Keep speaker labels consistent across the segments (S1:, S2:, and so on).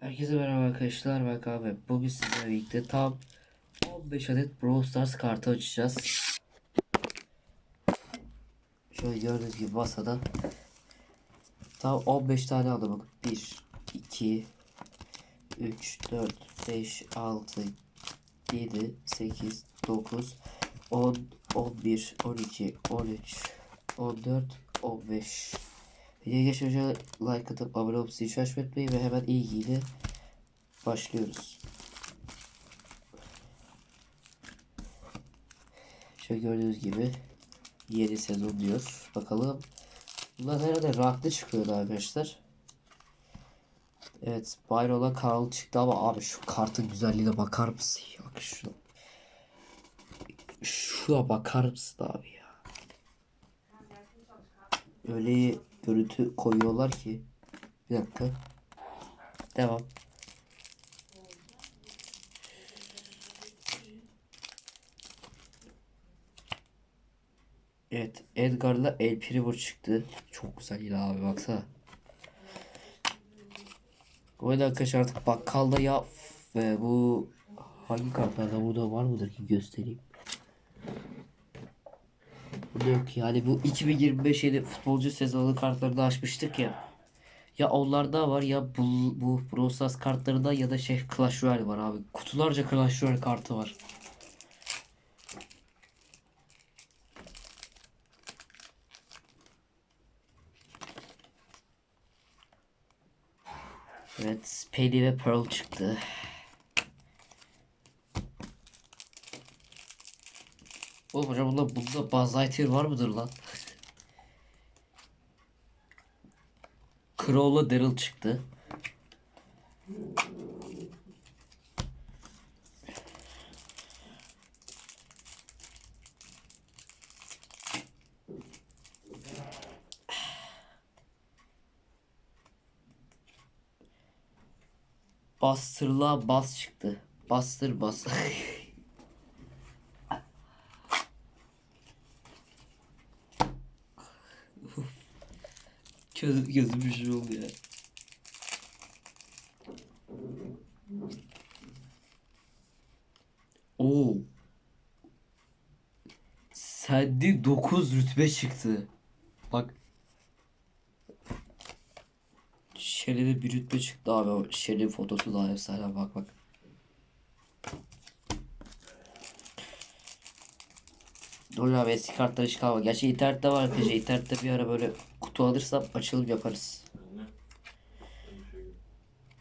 S1: Herkese merhaba arkadaşlar ben Kahve. Bugün sizlerle birlikte tam 15 adet Brawl Stars kartı açacağız. Şöyle gördüğünüz gibi masada tam 15 tane aldım. Bakın 1, 2, 3, 4, 5, 6, 7, 8, 9, 10, 11, 12, 13, 14, 15. Videoya geçmeden like atıp abone olup zil açmayı ve hemen ilgiyle başlıyoruz. Şöyle gördüğünüz gibi yeni sezon diyor. Bakalım. Bunlar herhalde ranklı çıkıyordu arkadaşlar. Evet Byron'a Karl çıktı ama abi şu kartın güzelliğine bakar mısın? Bak şuna. Şuna bakar mısın abi ya? Öyle görüntü koyuyorlar ki. Bir dakika. Devam. Evet Edgar'la El Primo çıktı. Çok güzel yine abi baksana. Bu arada arkadaşlar artık bakkalda ya ve bu hangi kartlarda burada var mıdır ki göstereyim. Yok yani bu 2025 yeni futbolcu sezonu kartlarını açmıştık ya. Ya onlarda var ya bu, bu Brawl Stars kartlarında ya da şey Clash Royale var abi. Kutularca Clash Royale kartı var. Evet, Penny ve Pearl çıktı. Oğlum hocam bunda, bunda Buzz Lightyear var mıdır lan? Crow'la Daryl çıktı. Bastırla bas çıktı. Bastır bas. Göz, gözüm bir şey oldu ya. Oo. Sende 9 rütbe çıktı. Bak. Şerif'e bir rütbe çıktı abi. O Şerif fotosu daha efsane bak bak. Dur abi eski kartlar hiç kalmadı. Gerçi internette var arkadaşlar. İnternette bir ara böyle kutu alırsam açılım yaparız.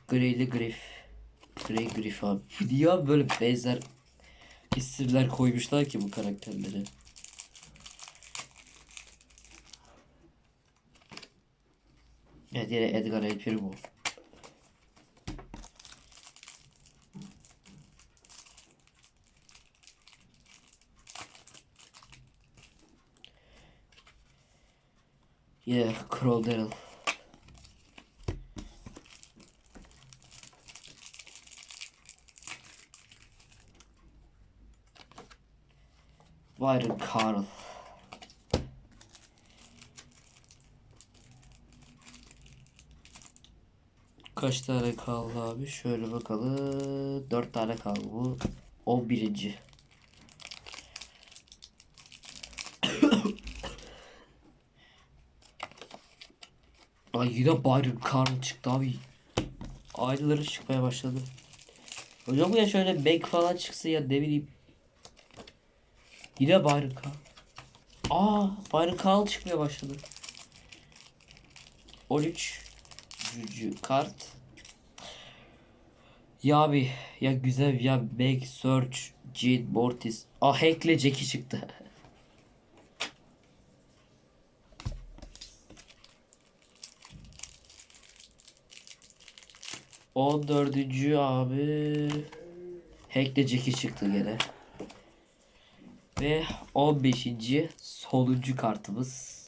S1: Greyli Griff. Grey Griff abi. Niye böyle benzer isimler koymuşlar ki bu karakterleri? Evet yine Edgar El Primo. Yine Crow Daryl. Byron Carl. Kaç tane kaldı abi? Şöyle bakalım. 4 tane kaldı bu. 11. Ay yine Byron Carl çıktı abi. Aynıları çıkmaya başladı. Hocam ya şöyle Meg falan çıksa ya ne bileyim. Yine Byron Carl. Aa Byron Carl çıkmaya başladı. 13 Cücü kart. Ya abi ya güzel ya Meg Search Jade Mortis. Ah Hack'le Jackie çıktı. On dördüncü abi Hack'le Jackie çıktı gene. Ve 15. sonuncu kartımız.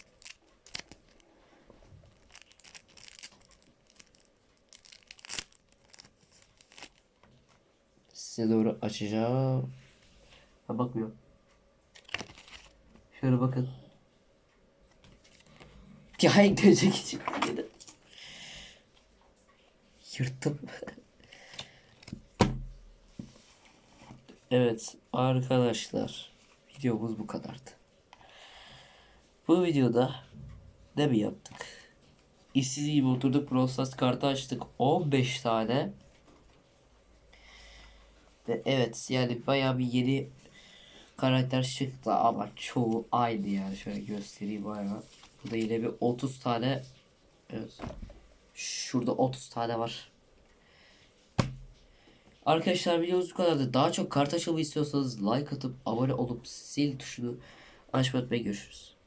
S1: Size doğru açacağım. Ha bakmıyor. Şöyle bakın. Ya Hack'le Jackie çıktı gene. Yırttım. evet arkadaşlar. Videomuz bu kadardı. Bu videoda ne mi yaptık? İşsiz gibi oturduk Stars kartı açtık. 15 tane. Ve evet yani bayağı bir yeni karakter çıktı ama çoğu aynı yani şöyle göstereyim bayağı. Burada yine bir 30 tane evet. Şurada 30 tane var. Arkadaşlar videomuz bu kadardı. Daha çok kart açılımı istiyorsanız like atıp abone olup sil tuşunu açmayı unutmayın. Görüşürüz.